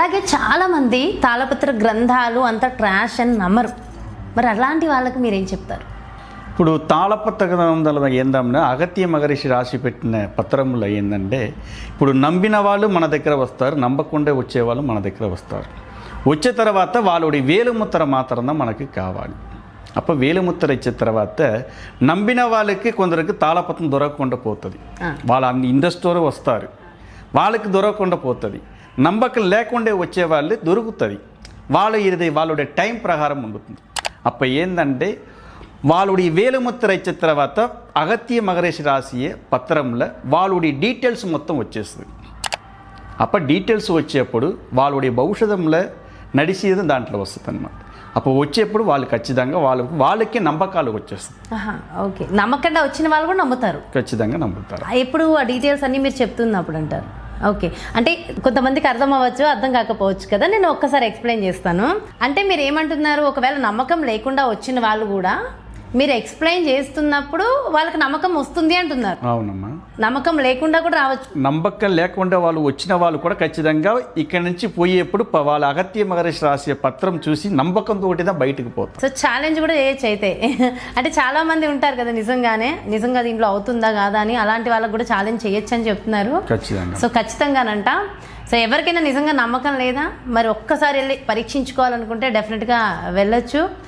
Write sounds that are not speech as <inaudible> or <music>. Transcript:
అలాగే చాలామంది తాళపత్ర గ్రంథాలు అంత ట్రాష్ అని నమ్మరు. మరి అలాంటి వాళ్ళకి మీరేం చెప్తారు? ఇప్పుడు తాళపత్ర గ్రంథాల ఏందన్నా అగత్య మహర్షి రాసి పెట్టిన పత్రములు ఏంటంటే ఇప్పుడు నమ్మిన వాళ్ళు మన దగ్గర వస్తారు నమ్మకుండా వచ్చే వాళ్ళు మన దగ్గర వస్తారు. వచ్చే తర్వాత వాళ్ళుడి వేలుముద్ర మాత్రం మనకి కావాలి. అప్పుడు వేలుముద్ర ఇచ్చిన తర్వాత నమ్మిన వాళ్ళకి కొందరికి తాళపత్రం దొరకకుండా పోతుంది. వాళ్ళ అన్ని ఇండస్ట్రీ వస్తారు. వాళ్ళకి దొరకకుండా పోతుంది. నమ్మకం లేకుండా వచ్చే వాళ్ళు దొరుకుతుంది వాళ్ళు ఇది వాళ్ళుடைய టైం ప్రకారం ఉంటుంది అప్ప ఏంటంటే వాళ్ళుడి వేలుముత్ర ఇచ్చిన తర్వాత అగత్య మగరేష్ రాసియే పత్రంలో వాళ్ళు డీటెయిల్స్ మొత్తం వచ్చేస్తుంది. అప్ప డీటెయిల్స్ వచ్చేప్పుడు వాళ్ళు భవిష్యత్తులో నడిచేది దాంట్లో వస్తుంది అనమాట అప్పుడు వచ్చేప్పుడు వాళ్ళు ఖచ్చితంగా వాళ్ళకి వాళ్ళకి నమ్మకాలు వచ్చేస్తుంది. ఓకే. నమ్మకంగా వచ్చిన వాళ్ళు కూడా నమ్ముతారు. ఖచ్చితంగా నమ్ముతారు. ఎప్పుడు ఆ డీటెయిల్స్ అన్ని మీరు చెప్తున్నప్పుడు అంటారు. ఓకే. అంటే కొంతమందికి అర్థం అవ్వచ్చు అర్థం కాకపోవచ్చు కదా నేను ఒక్కసారి ఎక్స్ప్లెయిన్ చేస్తాను. అంటే మీరు ఏమంటున్నారు ఒకవేళ నమ్మకం లేకుండా వచ్చిన వాళ్ళు కూడా మీరు ఎక్స్ప్లెయిన్ చేస్తున్నప్పుడు వాళ్ళకి నమ్మకం వస్తుంది అంటున్నారు. అవునమ్మా. నమ్మకం లేకుండా కూడా రావచ్చు. నమ్మకం లేకుండా వాళ్ళు వచ్చిన వాళ్ళు కూడా ఖచ్చితంగా ఇక్కడ నుంచి పోయేప్పుడు వాళ్ళ అగత్య మహర్షి రాసే పత్రం చూసి నమ్మకంతో బయటకు పోతారు సో ఛాలెంజ్ కూడా చేయొచ్చు అయితే. <laughs> అంటే చాలా మంది ఉంటారు కదా నిజంగానే. నిజంగా దీంట్లో అవుతుందా కాదా అని అలాంటి వాళ్ళకి కూడా ఛాలెంజ్ చేయొచ్చు అని చెప్తున్నారు. ఖచ్చితంగా. సో ఖచ్చితంగానంట. సో ఎవరికైనా నిజంగా నమ్మకం లేదా? మరి ఒక్కసారి వెళ్ళి పరీక్షించుకోవాలనుకుంటే డెఫినెట్గా వెళ్ళొచ్చు.